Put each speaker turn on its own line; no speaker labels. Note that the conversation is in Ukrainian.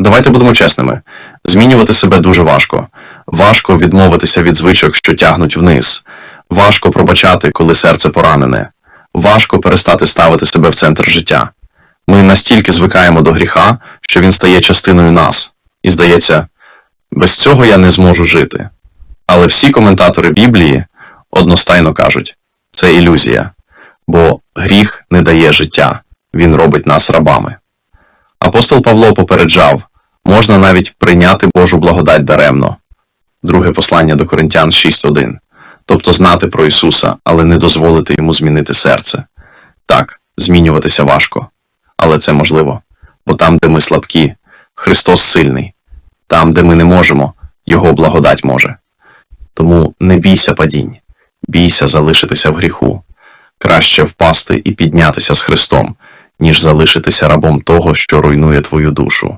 давайте будемо чесними. Змінювати себе дуже важко. Важко відмовитися від звичок, що тягнуть вниз. Важко пробачати, коли серце поранене. Важко перестати ставити себе в центр життя. Ми настільки звикаємо до гріха, що він стає частиною нас. І здається, без цього я не зможу жити. Але всі коментатори Біблії одностайно кажуть, це ілюзія, бо гріх не дає життя, він робить нас рабами. Апостол Павло попереджав, можна навіть прийняти Божу благодать даремно. Друге послання до Коринтян 6.1. Тобто знати про Ісуса, але не дозволити йому змінити серце. Так, змінюватися важко, але це можливо, бо там, де ми слабкі, Христос сильний, там, де ми не можемо, Його благодать може. Тому не бійся падінь, бійся залишитися в гріху. Краще впасти і піднятися з Христом, ніж залишитися рабом того, що руйнує твою душу.